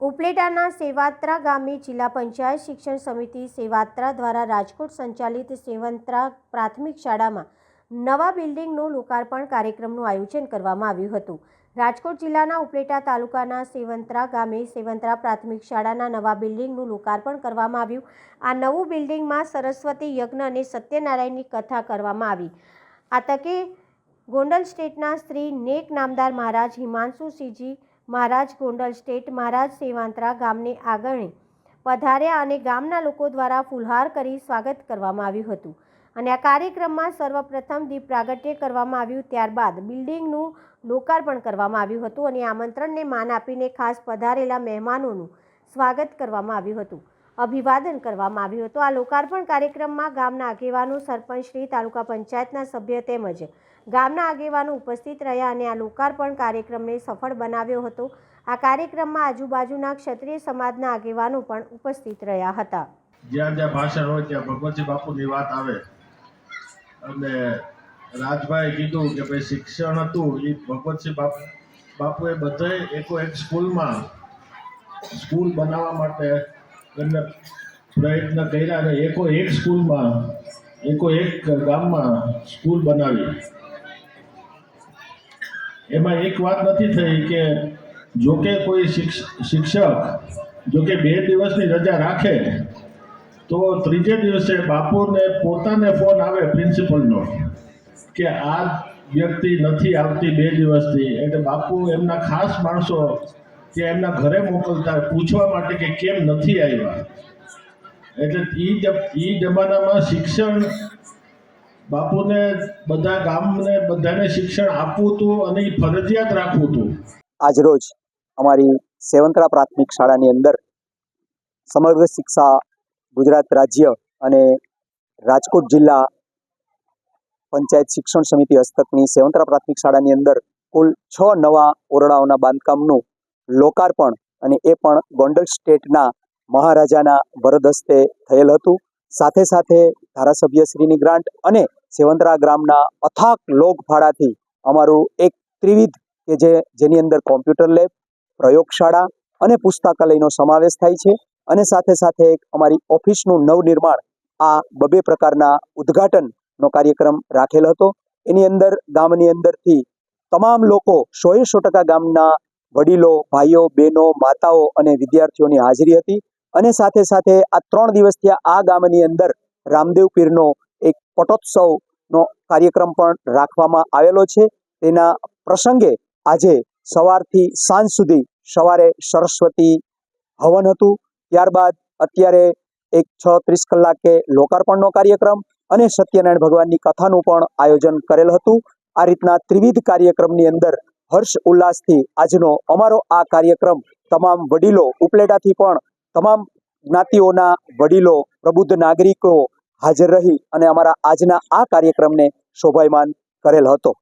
ઉપલેટાના સેવાત્રા ગામે જિલ્લા પંચાયત શિક્ષણ સમિતિ સેવાત્રા દ્વારા રાજકોટ સંચાલિત સેવંત્રા પ્રાથમિક શાળામાં નવા બિલ્ડિંગનું લોકાર્પણ કાર્યક્રમનું આયોજન કરવામાં આવ્યું હતું. રાજકોટ જિલ્લાના ઉપલેટા તાલુકાના સેવંત્રા ગામે સેવંત્રા પ્રાથમિક શાળાના નવા બિલ્ડિંગનું લોકાર્પણ કરવામાં આવ્યું. આ નવું બિલ્ડિંગમાં સરસ્વતી યજ્ઞ અને સત્યનારાયણની કથા કરવામાં આવી. આ તકે ગોંડલ સ્ટેટના શ્રી નેક નામદાર મહારાજ હિમાંશુસિંહજી મહારાજ ગોંડલ સ્ટેટ મહારાજ સેવાંતરા ગામને આગળની. પધાર્યા અને ગામના લોકો દ્વારા ફુલહાર કરી સ્વાગત કરવામાં આવ્યું હતું. અને આ કાર્યક્રમમાં સર્વપ્રથમ દીપ પ્રાગટ્ય કરવામાં આવ્યું ત્યારબાદ બિલ્ડિંગનું લોકાર્પણ કરવામાં આવ્યું હતું અને આમંત્રણને માન આપીને ખાસ પધારેલા મહેમાનોનું સ્વાગત કરવામાં આવ્યું હતું. અભિવાદન કરવામાં આવ્યું હતું. આ લોકાર્પણ કાર્યક્રમમાં ગામના આગેવાનો, સરપંચ શ્રી, તાલુકા પંચાયતના સભ્ય તેમજ ગામના આગેવાનો ઉપસ્થિત રહ્યા અને આ લોકાર્પણ કાર્યક્રમને સફળ બનાવ્યો હતો. આ કાર્યક્રમમાં આજુબાજુના ક્ષત્રિય સમાજના આગેવાનો પણ ઉપસ્થિત રહ્યા હતા. જ્યાં જ્યાં ભાષણ હોય ત્યાં ભગવતજી બાપુની વાત આવે. અને રાજભાઈ કીધું કે ભાઈ શિક્ષણ હતું એ ભગવતસિંહ બાપુ, બાપુએ બધે એક સ્કૂલમાં સ્કૂલ બનાવવા માટે એમને પ્રયત્ન કર્યા અને એકો એક સ્કૂલમાં, એકો એક ગામમાં સ્કૂલ બનાવી. એમાં એક વાત નથી થઈ કે જો કે કોઈ શિક્ષ- શિક્ષક જો કે બે દિવસની રજા રાખે, તો ત્રીજે દિવસે બાપુને પોતાને ફોન આવે પ્રિન્સિપલનો કે આ વ્યક્તિ નથી આવતી બે દિવસથી. એટલે બાપુ એમના ખાસ માણસો કે એમના ઘરે મોકલતા પૂછવા માટે કે કેમ નથી આવ્યા. એટલે એ એ જમાનામાં શિક્ષણ બાપુને બધા ગામને બધાને શિક્ષણ આપવું હતું અને એ ફરજિયાત રાખવું હતું. આજરોજ અમારી સેવંતરા પ્રાથમિક શાળાની અંદર સમગ્ર શિક્ષા ગુજરાત રાજ્ય અને રાજકોટ જિલ્લા પંચાયત શિક્ષણ સમિતિ હસ્તકની સેવંતરા પ્રાથમિક શાળાની અંદર કુલ છ નવા ઓરડાઓના બાંધકામનું લોકાર્પણ અને એ પણ ગોંડલ સ્ટેટના મહારાજાના વરદ હસ્તે થયેલ હતું. સાથે સાથે ધારાસભ્યશ્રીની ગ્રાન્ટ અને સેવંતરા ગ્રામના અથાક લોક ફાળાથી અમારું એક ત્રિવિધ કે જે જેની અંદર કોમ્પ્યુટર લેબ, પ્રયોગશાળા અને પુસ્તકાલયનો સમાવેશ થાય છે. અને સાથે સાથે એક અમારી ઓફિસનું નવનિર્માણ આ બબે પ્રકારના ઉદ્ઘાટનનો કાર્યક્રમ રાખેલ હતો. એની અંદર ગામની અંદરથી તમામ લોકો સોએ સો ટકા ગામના વડીલો, ભાઈઓ, બહેનો, માતાઓ અને વિદ્યાર્થીઓની હાજરી હતી અને સાથે સાથે આ ત્રણ દિવસથી આ ગામની અંદર રામદેવ પીરનો એક પટોત્સવનો કાર્યક્રમ પણ રાખવામાં આવેલો છે. તેના પ્રસંગે આજે સવારથી સાંજ સુધી સવારે સરસ્વતી હવન હતું. ત્યારબાદ અત્યારે એક છ ત્રીસ કલાકે લોકાર્પણનો કાર્યક્રમ અને સત્યનારાયણ ભગવાનની કથાનું પણ આયોજન કરેલ હતું. આ રીતના ત્રિવિધ કાર્યક્રમની અંદર હર્ષ ઉલ્લાસથી આજનો અમારો આ કાર્યક્રમ તમામ વડીલો ઉપલેટાથી પણ તમામ જ્ઞાતિઓના વડીલો, પ્રબુદ્ધ નાગરિકો હાજર રહી અને અમારા આજના આ કાર્યક્રમને શોભાયમાન કરેલ હતો.